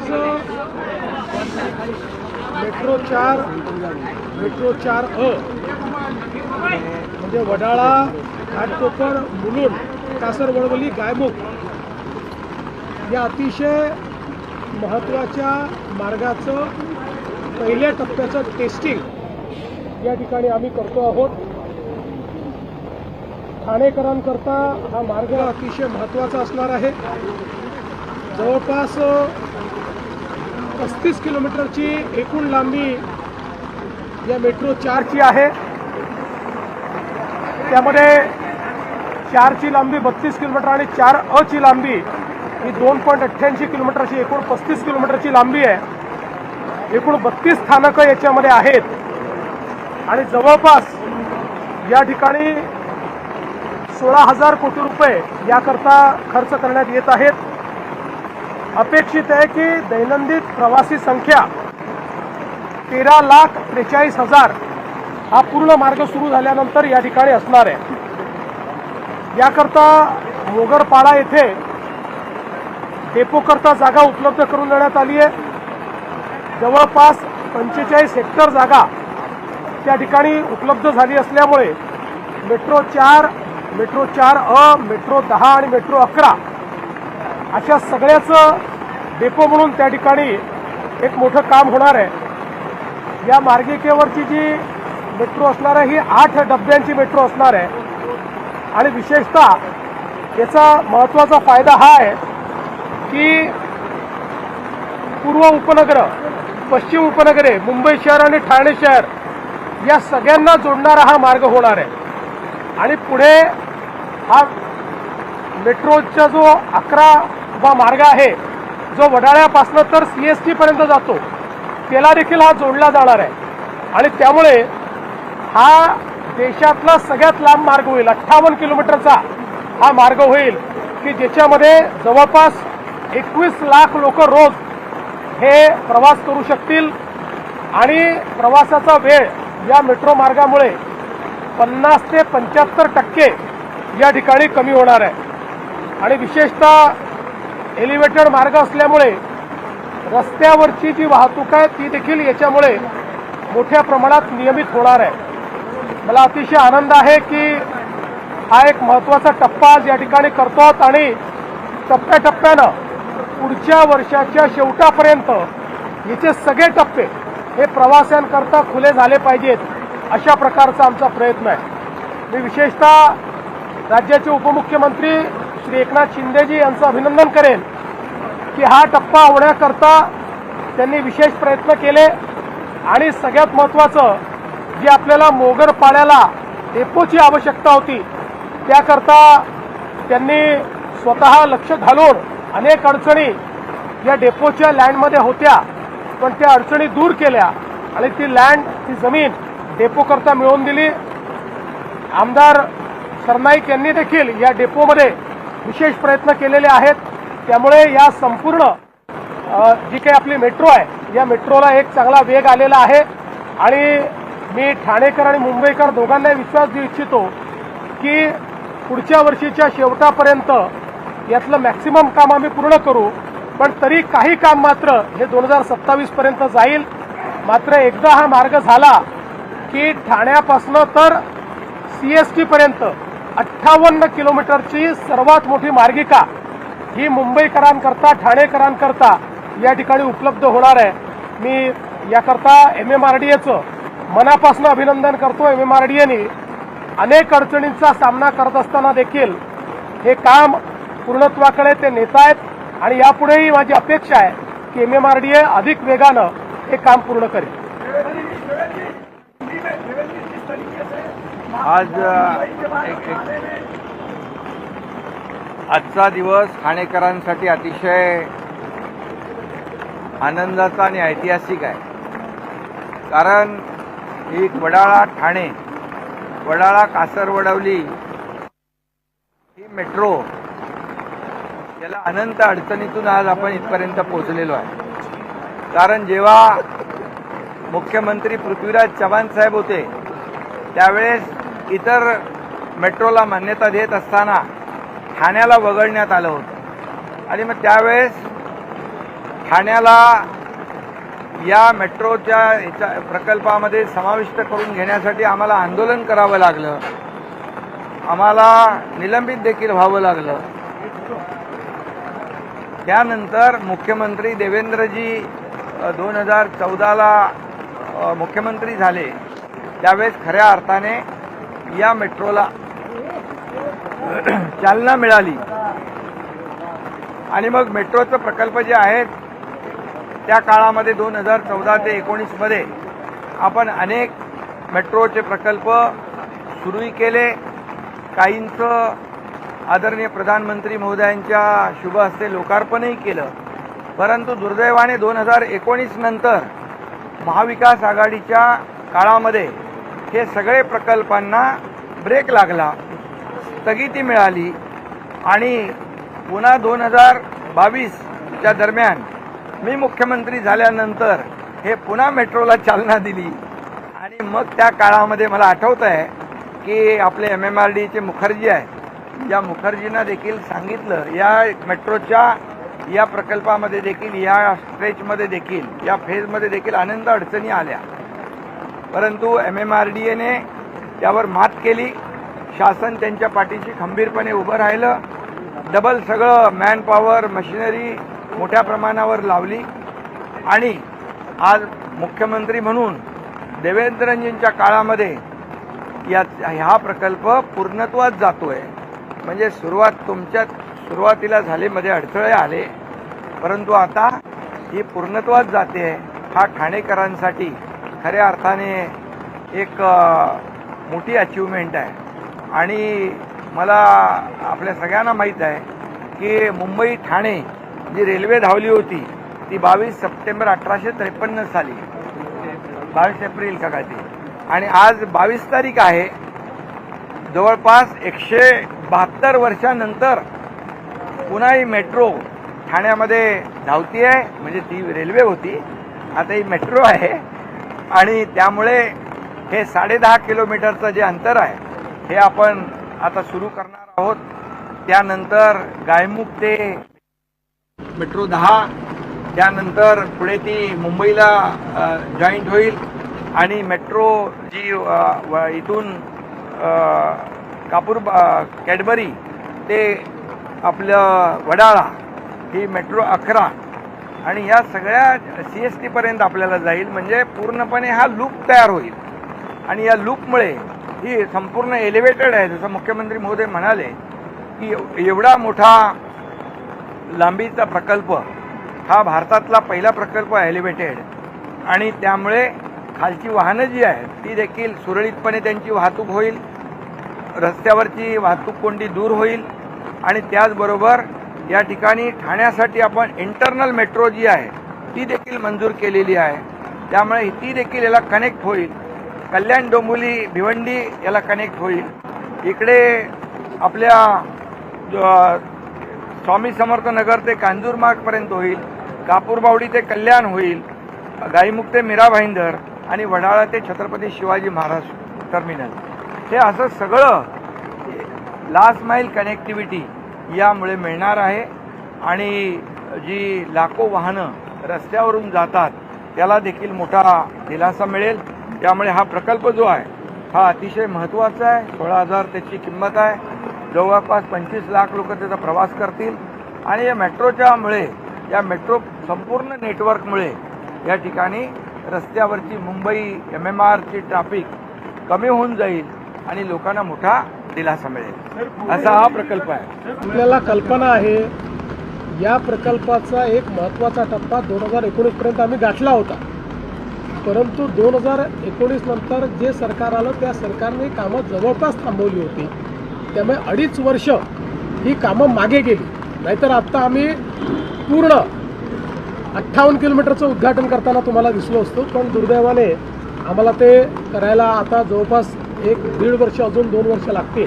आज मेट्रो चार मेट्रो चार अ. म्हणजे वडाळा घाटकोपर मुलुंड कासर वळवली गायमुख. या अतिशय महत्त्वाच्या मार्गाचं पहिल्या टप्प्याचं टेस्टिंग या ठिकाणी आम्ही करतो आहोत. ठाणेकरांकरता हा मार्ग अतिशय महत्त्वाचा असणार आहे. जवळपास पस्तीस किलोमीटरची एकूण लांबी या मेट्रो चारची आहे. त्यामध्ये चारची लांबी बत्तीस किलोमीटर आणि चार अची लांबी ही दोन पॉईंट अठ्ठ्याऐंशी किलोमीटरची एकूण पस्तीस किलोमीटरची लांबी आहे. एकूण बत्तीस स्थानकं याच्यामध्ये आहेत. आणि जवळपास या ठिकाणी सोळा हजार कोटी रुपये याकरता खर्च करण्यात येत आहेत. अपेक्षित आहे की दैनंदिन प्रवासी संख्या तेरा लाख त्रेचाळीस हजार हा पूर्ण मार्ग सुरू झाल्यानंतर या ठिकाणी असणार आहे. याकरता मोगरपाडा येथे डेपोकरता जागा उपलब्ध करून देण्यात आली आहे. जवळपास पंचेचाळीस हेक्टर जागा त्या ठिकाणी उपलब्ध झाली असल्यामुळे मेट्रो चार मेट्रो चार अ मेट्रो दहा आणि मेट्रो अकरा अशा सगळ्याचं डेपो म्हणून त्या ठिकाणी एक मोठं काम होणार आहे. या मार्गिकेवरची जी मेट्रो असणार आहे ही आठ डब्यांची मेट्रो असणार आहे. आणि विशेषतः याचा महत्त्वाचा फायदा हा आहे की पूर्व उपनगर पश्चिम उपनगरे मुंबई शहर आणि ठाणे शहर या सगळ्यांना जोडणारा हा मार्ग होणार आहे. आणि पुढे हा मेट्रोचा जो अकरा हा मार्ग आहे. जो वडाळ्यापासनं तर सी एस टीपर्यंत जातो. त्याला देखील हा जोडला जाणार आहे. आणि त्यामुळे हा देशातला सगळ्यात लांब मार्ग होईल. अठ्ठावन्न किलोमीटरचा हा मार्ग होईल. की ज्याच्यामध्ये जवळपास एकवीस लाख लोक रोज हे प्रवास करू शकतील. आणि प्रवासाचा वेळ या मेट्रो मार्गामुळे पन्नास ते पंच्याहत्तर टक्के या ठिकाणी कमी होणार आहे. आणि विशेषतः एलिव्हेटेड मार्ग असल्यामुळे रस्त्यावरची जी वाहतूक आहे ती देखील याच्यामुळे मोठ्या प्रमाणात नियमित होणार आहे. मला अतिशय आनंद आहे की हा एक महत्त्वाचा टप्पा आज या ठिकाणी करतो आहोत आणि टप्प्याटप्प्यानं पुढच्या वर्षाच्या शेवटापर्यंत याचे सगळे टप्पे हे प्रवाशांकरता खुले झाले पाहिजेत अशा प्रकारचा आमचा प्रयत्न आहे. मी विशेषतः राज्याचे उपमुख्यमंत्री श्री एकनाथ शिंदेजी यांचं अभिनंदन करेन. की हा टप्पा होण्याकरता त्यांनी विशेष प्रयत्न केले. आणि सगळ्यात महत्त्वाचं जी आपल्याला मोगर पाण्याला डेपोची आवश्यकता होती त्याकरता त्यांनी स्वतः लक्ष घालून अनेक अडचणी या डेपोच्या लँडमध्ये होत्या. पण त्या अडचणी दूर केल्या आणि ती लँड ती जमीन डेपोकरता मिळवून दिली. आमदार सरनाईक यांनी देखील या डेपोमध्ये विशेष प्रयत्न केलेले आहेत. त्यामुळे या संपूर्ण जी काही आपली मेट्रो आहे या मेट्रोला एक चांगला वेग आलेला आहे. आणि मी ठाणेकर आणि मुंबईकर दोघांनाही विश्वास देऊ इच्छितो की पुढच्या वर्षीच्या शेवटापर्यंत यातलं मॅक्सिमम काम आम्ही पूर्ण करू. पण तरी काही काम मात्र हे दोन हजार सत्तावीस पर्यंत जाईल. मात्र एकदा हा मार्ग झाला की ठाण्यापासनं तर सी एस टीपर्यंत अठ्ठावन्न किलोमीटरची सर्वात मोठी मार्गिका ही मुंबईकरांकरता ठाणेकरांकरता या ठिकाणी उपलब्ध होणार आहे. मी याकरता एम एम आर डी एचं मनापासून अभिनंदन करतो. एम एम आर डी एने अनेक अडचणींचा सामना करत असताना देखील हे काम पूर्णत्वाकडे ते नेत आहेत आणि यापुढेही माझी अपेक्षा आहे की M M R D A अधिक वेगानं हे काम पूर्ण करेल. आज एक एक आजचा दिवस ठाणेकरांसाठी अतिशय आनंदाचा आणि ऐतिहासिक आहे. कारण ही वडाळा ठाणे वडाळा कासरवडवली ही मेट्रो याला अनंत अडचणीतून आज आपण इथपर्यंत पोहोचलेलो आहे. कारण जेव्हा मुख्यमंत्री पृथ्वीराज चव्हाण साहेब होते त्यावेळेस इतर मेट्रोला मान्यता देत असताना ठाण्याला वगळण्यात आलं होतं. आणि मग त्यावेळेस ठाण्याला या मेट्रोच्या याच्या प्रकल्पामध्ये समाविष्ट करून घेण्यासाठी आम्हाला आंदोलन करावं लागलं. आम्हाला निलंबित देखील व्हावं लागलं. त्यानंतर मुख्यमंत्री देवेंद्रजी दोन हजार चौदाला मुख्यमंत्री झाले. त्यावेळेस खऱ्या अर्थाने या मेट्रोला चालना मिळाली. आणि मग मेट्रोचे प्रकल्प जे आहेत त्या काळामध्ये दोन हजार चौदा ते एकोणीसमध्ये आपण अनेक मेट्रोचे प्रकल्प सुरूही केले. काहींचं आदरणीय प्रधानमंत्री महोदयांच्या शुभ हस्ते लोकार्पणही केलं. परंतु दुर्दैवाने दोन हजार एकोणीस नंतर महाविकास आघाडीच्या काळामध्ये हे सगळे प्रकल्पांना ब्रेक लागला. स्थगिती मिळाली आणि पुन्हा दोन हजार बावीसच्या दरम्यान मी मुख्यमंत्री झाल्यानंतर हे पुन्हा मेट्रोला चालना दिली. आणि मग त्या काळामध्ये मला आठवत आहे की आपले एम एम आर डीचे मुखर्जी आहे या मुखर्जींना देखील सांगितलं या मेट्रोच्या या प्रकल्पामध्ये देखील या स्ट्रेचमध्ये देखील या फेजमध्ये देखील अनंत अडचणी आल्या. परंतु एम एम आर डी एने त्यावर मात केली. शासन त्यांच्या पाठीशी खंबीरपणे उभं राहिलं. डबल सगळं मॅनपॉवर मशिनरी मोठ्या प्रमाणावर लावली. आणि आज मुख्यमंत्री म्हणून देवेंद्रजींच्या काळामध्ये या हा प्रकल्प पूर्णत्वात जातोय. म्हणजे सुरुवात तुमच्या सुरुवातीला झाले मध्ये अडथळे आले. परंतु आता ही पूर्णत्वात जाते. हा ठाणेकरांसाठी खऱ्या अर्थाने एक मोठी अचिव्हमेंट आहे. आणि मला आपल्या सगळ्यांना माहीत आहे की मुंबई ठाणे जी रेल्वे धावली होती ती बावीस सप्टेंबर अठराशे त्रेपन्न साली. बावीस एप्रिल का काय ती. आणि आज बावीस तारीख आहे. जवळपास एकशे बहात्तर वर्षानंतर पुन्हा ही मेट्रो ठाण्यामध्ये धावती आहे म्हणजे ती रेल्वे होती. आता ही मेट्रो आहे. आणि त्यामुळे हे साडेदहा किलोमीटरचं जे अंतर आहे हे आपण आता सुरू करणार आहोत. त्यानंतर गायमुख ते मेट्रो दहा त्यानंतर पुढे ती मुंबईला जॉईंट होईल आणि मेट्रो जी व- इथून कापूर कॅडबरी ते आपलं वडाळा ही मेट्रो अकरा आणि या सगळ्या सी एस टीपर्यंत आपल्याला जाईल. म्हणजे पूर्णपणे हा लूप तयार होईल. आणि या लूपमुळे ही संपूर्ण एलिव्हेटेड आहे. जसं मुख्यमंत्री महोदय म्हणाले की एवढा मोठा लांबीचा प्रकल्प हा भारतातला पहिला प्रकल्प आहे एलिव्हेटेड आणि त्यामुळे खालची वाहनं जी आहेत ती देखील सुरळीतपणे त्यांची वाहतूक होईल रस्त्यावरची वाहतूक कोंडी दूर होईल आणि त्याचबरोबर या ठिकाणी ठाण्यासाठी आपण इंटरनल मेट्रो जी आहे ती देखील मंजूर केलेली आहे. त्यामुळे ती देखील याला कनेक्ट होईल. कल्याण डोंबिवली भिवंडी याला कनेक्ट होईल. इकडे आपल्या स्वामी समर्थ नगर ते कांजूरमार्गपर्यंत होईल. कापूरबावडी ते कल्याण होईल. गाईमुख ते मीरा भाईंदर आणि वडाळा ते छत्रपती शिवाजी महाराज टर्मिनल हे असं सगळं लास्ट माईल कनेक्टिव्हिटी यामुळे मिळणार आहे. आणि जी लाखो वाहनं रस्त्यावरून जातात त्याला देखील मोठा दिलासा मिळेल. त्यामुळे हा प्रकल्प जो आहे हा अतिशय महत्त्वाचा आहे. सोळा हजार त्याची किंमत आहे. जवळपास पंचवीस लाख लोक त्याचा प्रवास करतील. आणि या मेट्रोच्यामुळे या मेट्रो संपूर्ण नेटवर्कमुळे या ठिकाणी रस्त्यावरची मुंबई एम एम आरची ट्रॅफिक कमी होऊन जाईल आणि लोकांना मोठा दिलासा मिळेल. असा हा प्रकल्प आहे. आपल्याला कल्पना आहे या प्रकल्पाचा एक महत्त्वाचा टप्पा दोन हजार एकोणीसपर्यंत आम्ही गाठला होता. परंतु दोन हजार एकोणीस नंतर जे सरकार आलं त्या सरकारने कामं जवळपास थांबवली होती. त्यामुळे अडीच वर्ष ही कामं मागे गेली. नाहीतर आत्ता आम्ही पूर्ण अठ्ठावन्न किलोमीटरचं उद्घाटन करताना तुम्हाला दिसलो असतो पण दुर्दैवाने आम्हाला ते करायला आता जवळपास एक दीड वर्ष अजून दोन वर्ष लागतील.